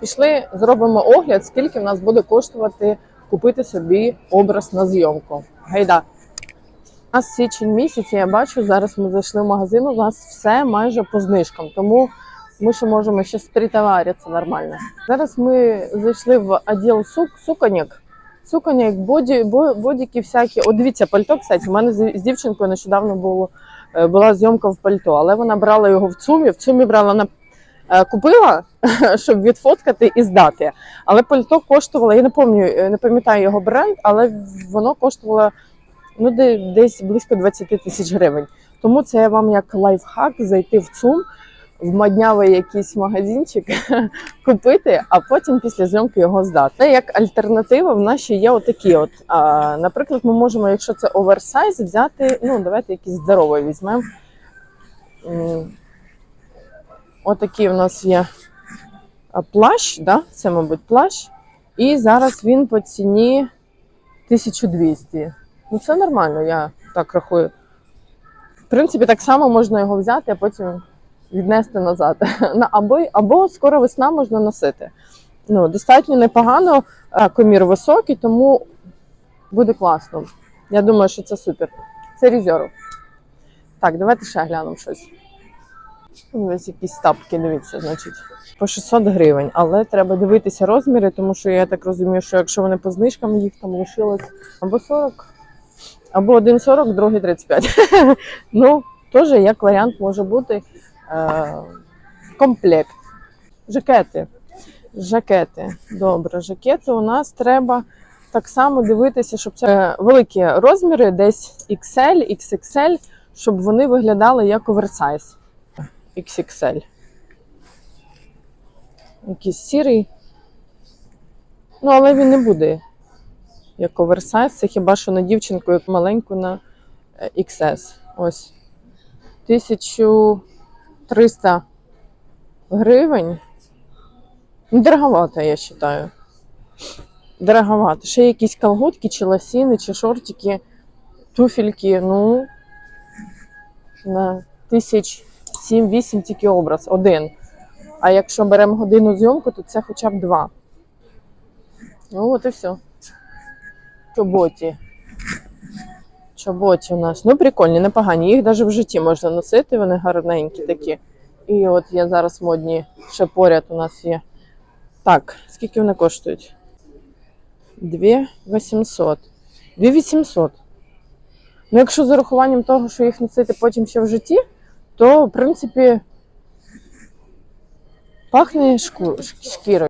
Пішли, зробимо огляд, скільки в нас буде коштувати купити собі образ на зйомку. Гайда. У нас січень місяць, я бачу, зараз ми зайшли в магазин, у нас все майже по знижкам, тому ми ще можемо ще притоваритися нормально. Зараз ми зайшли в відділ сук, суконьок. Суконьок, боді, бодіки всякі. От дивіться, пальто, кстати, у мене з, дівчинкою нещодавно було, е, була зйомка в пальто, але вона брала його в ЦУМі, в ЦУМі брала на купила, щоб відфоткати і здати. Але пальто коштувало, я не пам'ятаю, не пам'ятаю його бренд, але воно коштувало ну, десь близько 20 тисяч гривень. Тому це вам як лайфхак зайти в ЦУМ, в моднявий якийсь магазинчик, купити, а потім після зйомки його здати. Як альтернатива, в нас ще є отакі. От, а, наприклад, ми можемо, якщо це оверсайз, взяти, ну, давайте якийсь здоровий візьмемо. Отакий у нас є плащ, да? це, мабуть, плащ. І зараз він по ціні 1200. Ну, це нормально, я так рахую. В принципі, так само можна його взяти, а потім віднести назад. Або, або скоро весна можна носити. Ну, достатньо непогано, комір високий, тому буде класно. Я думаю, що це супер. Це резерв. Так, давайте ще глянемо щось. Ось якісь тапки, дивіться, значить, по 600 гривень. Але треба дивитися розміри, тому що я так розумію, що якщо вони по знижкам, їх там лишилось або 40, або один 40, другий 35. ну, теж як варіант може бути е, комплект. Жакети. Жакети. Добре, жакети у нас треба так само дивитися, щоб це великі розміри, десь XL, XXL, щоб вони виглядали як оверсайз. XXL. Якийсь сірий. Ну, але він не буде як оверсайз. Це хіба що на дівчинку, як маленьку на е, XS. Ось. 1300 гривень. Ну, дороговато, я вважаю. Дороговато. Ще якісь колготки, чи лосіни, чи шортики, туфельки, ну, на тисяч 7-8 тільки образ, один. А якщо беремо годину зйомку, то це хоча б два. Ну, от і все. Чоботі. Чоботі у нас. Ну, прикольні, непогані. Їх навіть в житті можна носити, вони гарненькі такі. І от є зараз модні, ще поряд у нас є. Так, скільки вони коштують? 2800. 2800. Ну, якщо з урахуванням того, що їх носити потім ще в житті, то, в принципі, пахне шкірою.